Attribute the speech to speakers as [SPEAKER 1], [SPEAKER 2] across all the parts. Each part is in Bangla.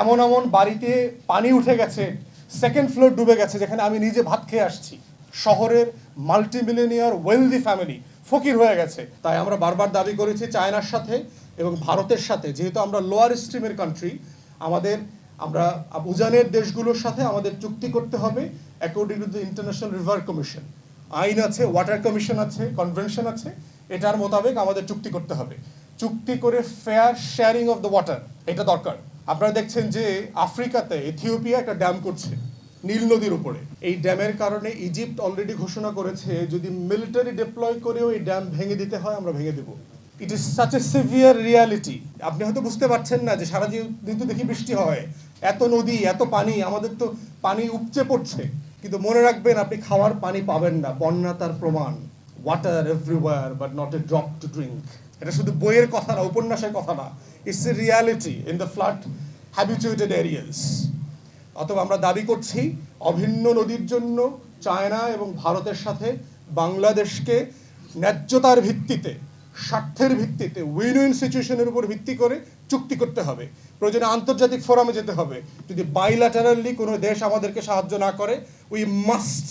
[SPEAKER 1] এমন এমন বাড়িতে পানি উঠে গেছে সেকেন্ড ফ্লোর ডুবে গেছে, যেখানে আমি নিজে ভাত খেয়ে আসছি। শহরের মাল্টিমিলিনিয়ার ওয়েলদি ফ্যামিলি ফকির হয়ে গেছে। তাই আমরা বারবার দাবি করেছি চায়নার সাথে এবং ভারতের সাথে। যেহেতু আমরা লোয়ার স্ট্রিমের কান্ট্রি আমাদের, আমরা উজানের দেশগুলোর সাথে আমাদের চুক্তি করতে হবে according to the international river commission আইন আছে ওয়াটার কমিশন আছে কনভেনশন আছে, এটার মোতাবেক আমাদের চুক্তি করতে হবে। চুক্তি করে fair sharing of the water এটা দরকার। আপনারা দেখছেন যে আফ্রিকাতে ইথিওপিয়া একটা ড্যাম করছে, নীল নদীর উপরে। এই ড্যামের কারণে ইজিপ্ট অলরেডি ঘোষণা করেছে, যদি মিলিটারি ডিপ্লয় করেও এই ড্যাম ভেঙে দিতে হয়, আমরা ভেঙে দেবো। It is such a severe reality আপনি হয়তো বুঝতে পারছেন না যে সারা দিন তো দেখি বৃষ্টি হয়। এত নদী, এত পানি, আমাদের তো পানি উপচে পড়ছে। কিন্তু মনে রাখবেন, আপনি খাওয়ার পানি পাবেন না, বন্যা তার প্রমাণ। Water everywhere but not a drop to drink এটা শুধু বইয়ের কথা না, উপন্যাসের কথা না। It's a reality in the flood habituated areas অথবা আমরা দাবি করছি অভিন্ন নদীর জন্য চায়না এবং ভারতের সাথে বাংলাদেশকে ন্যায্যতার ভিত্তিতে, স্বার্থের ভিত্তিতে উইন উইন সিচুয়েশনের উপর ভিত্তি করে চুক্তি করতে হবে। প্রয়োজনে আন্তর্জাতিক ফোরামে যেতে হবে। যদি বাইল্যাটারালি কোনো দেশ আমাদেরকে সাহায্য না করে we must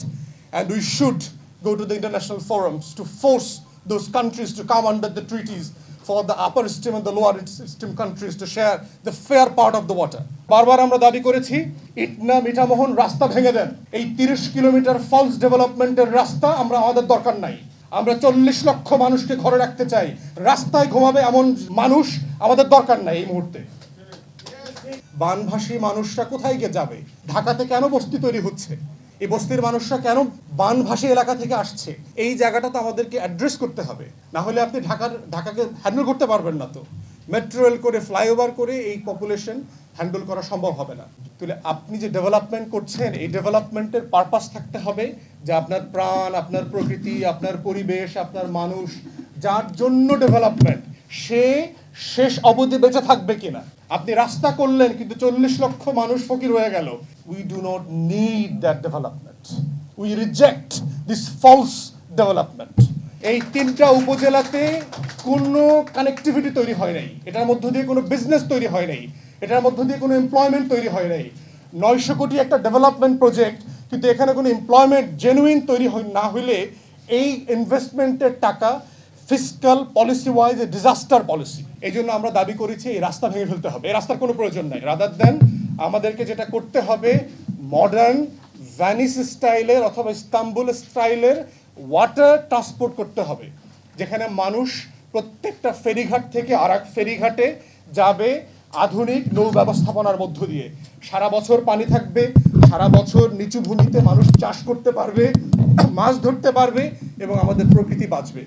[SPEAKER 1] and we should go to the international forums to force those countries to come under the treaties for the upper stream and the lower stream countries to share the fair part of the water. বারবার আমরা দাবি করেছি, ইটনা মিঠামোহন রাস্তা ভেঙে দেন। এই তিরিশ কিলোমিটার ফলস ডেভেলপমেন্টের রাস্তা আমরা আমাদের দরকার নাই। আমরা চল্লিশ লক্ষ মানুষকে ঘরে রাখতে চাই। রাস্তায় ঘুমাবে এমন মানুষ আমাদের দরকার নাই এই মুহূর্তে। বানভাসী মানুষরা কোথায় গিয়ে যাবে? ঢাকাতে কেন বস্তি তৈরি হচ্ছে? এই বস্তির মানুষরা কেন বানভাসী এলাকা থেকে আসছে? এই জায়গাটা তো আমাদেরকে অ্যাড্রেস করতে হবে। না হলে আপনি ঢাকার, ঢাকাকে হ্যান্ডেল করতে পারবেন না তো। মেট্রো রেল করে ফ্লাইওভার করে এই পপুলেশন হ্যান্ডেল করা সম্ভব হবে না। তাহলে আপনি যে ডেভেলপমেন্ট করছেন, এই ডেভেলপমেন্টের পারপাস থাকতে হবে যে আপনার প্রাণ, আপনার প্রকৃতি, আপনার পরিবেশ, আপনার মানুষ, যার জন্য ডেভেলপমেন্ট সে শেষ অবধি বেঁচে থাকবে কিনা? আপনি রাস্তা করলেন, কিন্তু চল্লিশ লক্ষ মানুষ ফকির হয়ে গেল। We do not need that development we reject this false development এই তিনটা উপজেলাতে কোনো কানেক্টিভিটি তৈরি হয় নাই। এটার মধ্য দিয়ে কোনো বিজনেস তৈরি হয় নাই। এটার মধ্য দিয়ে কোনো এমপ্লয়মেন্ট তৈরি হয় নাই। নয়শো কোটি একটা ডেভেলপমেন্ট প্রজেক্ট কিন্তু এখানে কোনো এমপ্লয়মেন্ট জেনুইন তৈরি না হইলে এই ইনভেস্টমেন্টের টাকা fiscal policy wise a disaster policy এই জন্য আমরা দাবি করেছি, এই রাস্তা ভেঙে ফেলতে হবে। এই রাস্তার কোনো প্রয়োজন নাই। রাদার দেন আমাদেরকে যেটা করতে হবে মডার্ন ভ্যানিস স্টাইলের অথবা ইস্তাম্বুল স্টাইলের ওয়াটার ট্রান্সপোর্ট করতে হবে। যেখানে মানুষ প্রত্যেকটা ফেরিঘাট থেকে আর এক ফেরিঘাটে যাবে আধুনিক নৌ ব্যবস্থাপনার মধ্য দিয়ে। সারা বছর পানি থাকবে, সারা বছর নিচু ভূমিতে মানুষ চাষ করতে পারবে, মাছ ধরতে পারবে এবং আমাদের প্রকৃতি বাঁচবে।